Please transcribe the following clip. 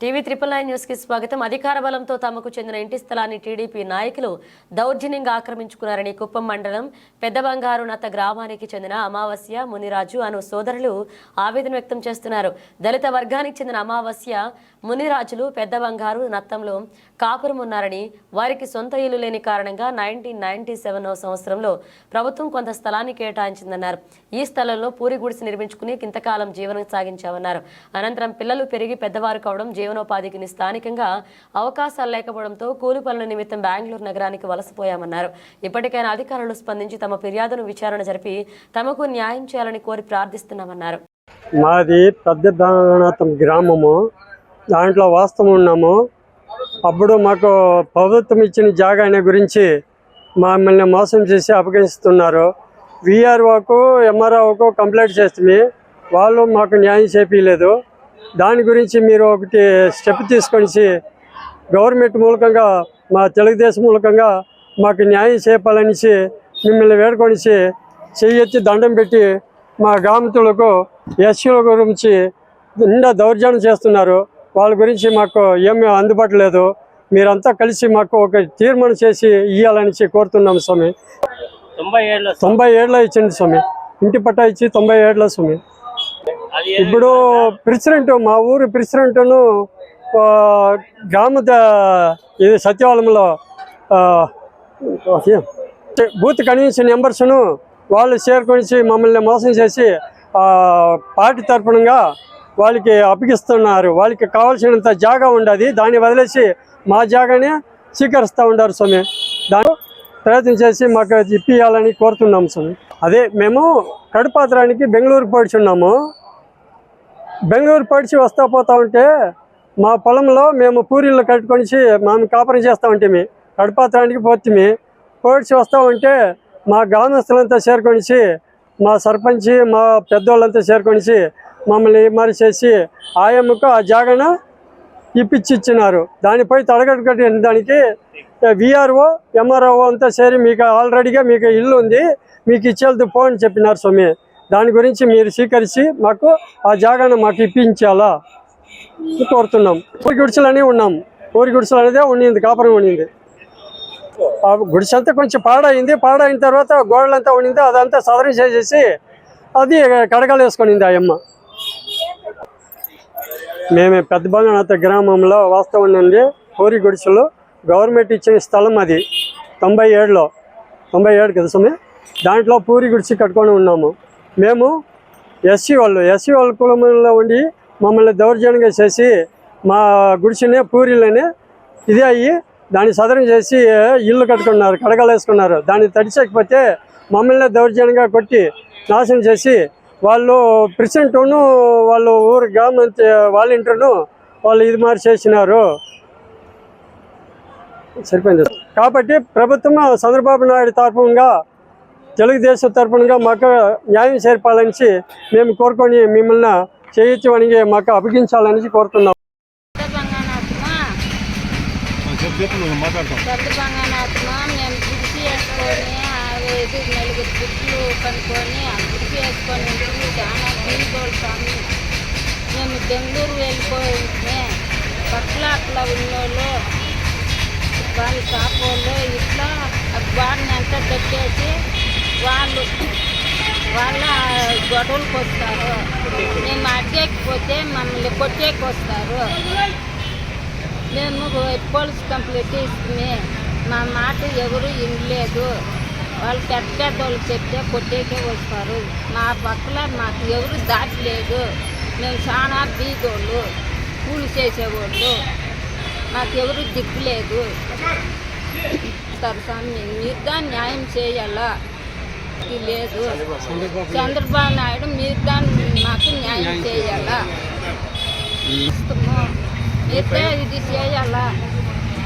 TV triple nine న్యూస్కి స్వాగతం. అధికార బలంతో తమకు చెందిన ఇంటి స్థలాన్ని టీడీపీ నాయకులు దౌర్జన్యంగా ఆక్రమించుకున్నారని కుప్పం మండలం పెద్ద బంగారు గ్రామానికి చెందిన అమావాస్య మునిరాజు అను సోదరులు ఆవేదన వ్యక్తం చేస్తున్నారు. దళిత వర్గానికి చెందిన అమావాస్య మునిరాజులు పెద్ద బంగారు నత్తంలో కాపురం ఉన్నారని వారికి సొంత ఇల్లు లేని కారణంగా నైన్టీన్ నైన్టీ సెవెన్ సంవత్సరంలో ప్రభుత్వం కొంత స్థలాన్ని కేటాయించిందన్నారు. ఈ స్థలంలో పూరి గుడిసి నిర్మించుకుని ఇంతకాలం జీవనం సాగించామన్నారు. అనంతరం పిల్లలు పెరిగి పెద్దవారు కావడం జీవనోపాధికి స్థానికంగా అవకాశాలు లేకపోవడంతో కూలి పనుల నిమిత్తం బెంగళూరు నగరానికి వలసపోయామన్నారు. ఇప్పటికైనా అధికారులు స్పందించి తమ ఫిర్యాదును విచారణ జరిపి తమకు న్యాయం చేయాలని కోరి ప్రార్థిస్తున్నామన్నారు. మాది పెద్ద దానాథం గ్రామము. దాంట్లో వాస్తవం ఉన్నాము. అప్పుడు మాకు ప్రభుత్వం ఇచ్చిన జాగాని గురించి మమ్మల్ని మోసం చేసి అప్పగిస్తున్నారు విఆర్ఓకు ఎంఆర్ఓకు కంప్లైంట్ చేస్తే వాళ్ళు మాకు న్యాయం చేపించలేదు దాని గురించి మీరు ఒకటి స్టెప్ తీసుకొని గవర్నమెంట్ మూలకంగా మా తెలుగుదేశం మూలకంగా మాకు న్యాయం చేపాలనేసి మిమ్మల్ని వేడుకొనిసి చెయ్యెత్తి దండం పెట్టి మా గ్రామతులకు ఎస్సీల గురించి నిండా దౌర్జన్యం చేస్తున్నారు. వాళ్ళ గురించి మాకు ఏమీ అందుబాటు లేదు. మీరంతా కలిసి మాకు ఒక తీర్మానం చేసి ఇవ్వాలని కోరుతున్నాం స్వామి. తొంభై ఏళ్ళ తొంభై ఏళ్ళ ఇచ్చింది స్వామి. ఇంటి పట్టా ఇచ్చి తొంభై ఏళ్ళ స్వామి. ఇప్పుడు ప్రెసిడెంట్ మా ఊరు ప్రెసిడెంట్ను గ్రామ ఇది సత్యవాలంలో బూత్ కన్వెన్షన్ నెంబర్స్ను వాళ్ళు చేరుకొని మమ్మల్ని మోసం చేసి పార్టీ తరఫునగా వాళ్ళకి అప్పగిస్తున్నారు. వాళ్ళకి కావాల్సినంత జాగా ఉండదు. దాన్ని వదిలేసి మా జాగానే స్వీకరిస్తూ ఉన్నారు స్వామి. దాని ప్రయత్నం చేసి మాకు ఇప్పియాలని కోరుతున్నాం స్వామి. అదే మేము కడుపాత్రానికి బెంగళూరు పోడ్చున్నాము బెంగళూరు పడిచి వస్తా పోతా ఉంటే మా పొలంలో మేము పూరీలు కట్టుకొని మేము కాపురం చేస్తూ ఉంటే కడపాత్రానికి పోతిమి పోడ్చి వస్తూ ఉంటే మా గ్రామస్తులంతా చేరుకొని మా సర్పంచి మా పెద్దోళ్ళంతా చేరుకొని మమ్మల్ని మరి చేసి ఆయమ్మకు ఆ జాగన ఇప్పించిచ్చినారు దానిపై తడగట్టు దానికి విఆర్ఓ ఎంఆర్ఓ అంతా చేరి మీకు ఆల్రెడీగా మీకు ఇల్లు ఉంది మీకు ఇచ్చేది పో అని చెప్పినారు స్వామి. దాని గురించి మీరు స్వీకరించి మాకు ఆ జాగాను మాకు ఇప్పించాలా? కోరుతున్నాం. ఊరి గుడిసెలనే ఉన్నాం. ఊరి గుడిసెలు అనేదే ఉండింది కాపురం ఉండింది ఆ గుడిసె అంతా కొంచెం పాడైంది. పాడైన తర్వాత గోడలంతా ఉండింది అదంతా సదరం చేసేసి అది కడగలు వేసుకొనింది ఆ అమ్మ. మేము పెద్ద బంగానాథ గ్రామంలో వాస్తవం నుండి పూరి గుడిసెలు గవర్నమెంట్ ఇచ్చిన స్థలం అది. తొంభై ఏడులో. తొంభై ఏడు కదా స్వామి? దాంట్లో పూరి గుడిసి కట్టుకొని ఉన్నాము. మేము ఎస్సీ వాళ్ళు ఎస్సీ వాళ్ళ కులంలో ఉండి మమ్మల్ని దౌర్జన్యంగా చేసి మా గుడిసెనే పూరిలోనే ఇది అయ్యి దాన్ని సదరం చేసి ఇల్లు కట్టుకున్నారు కడగలేసుకున్నారు దాన్ని తడిచకపోతే మమ్మల్ని దౌర్జన్యంగా కొట్టి నాశనం చేసి వాళ్ళు ప్రెసిడెంట్ను వాళ్ళు ఊరు గవర్నమెంట్ వాలంటీర్ను వాళ్ళు ఇది మారి చేసినారు. సరిపోయింది. కాబట్టి ప్రభుత్వం చంద్రబాబు నాయుడు తరఫుగా తెలుగుదేశం తరఫునగా మాకు న్యాయం చేర్పాలని మేము కోరుకొని మిమ్మల్ని చేయొచ్చు మాకు అప్పగించాలని కోరుతున్నాం. పెద్ద బంగానాత్మ పెద్ద బంగానాత్మ మేము గుడిసి వేసుకొని ఆ ఇది నలుగురు గుడ్లు కనుక్కొని ఆ గుడిసి వేసుకొని ఇంటికి చాలా బీగోలు స్వామి. మేము బెంగళూరు వెళ్ళిపోయింటే పట్ల అట్లా ఉన్నోళ్ళు వాళ్ళు కాపోళ్ళు ఇట్లా ఆ బాడిని అంతా కట్టేసి వాళ్ళు వాళ్ళ గొడవలకు వస్తారు. మేము అడ్డేకపోతే మమ్మల్ని కొట్టేకి వస్తారు మేము పోలీస్ కంప్లైంట్ ఇస్తుంది మా మాట ఎవరు ఇనలేదు వాళ్ళు పెద్ద పెద్ద వాళ్ళు చెప్తే కొట్టేకే వస్తారు. మా పక్కల మాకు ఎవరు దాటలేదు మేము చాలా బీదోళ్ళు కూలి చేసేవాళ్ళు. మాకెవరు దిక్కులేదు స్వామి మీరు దాన్ని న్యాయం చేయాలా? లేదు. చంద్రబాబు నాయుడు మీరు దాన్ని మాకు న్యాయం చేయాలా? అయితే ఇది చేయాలా?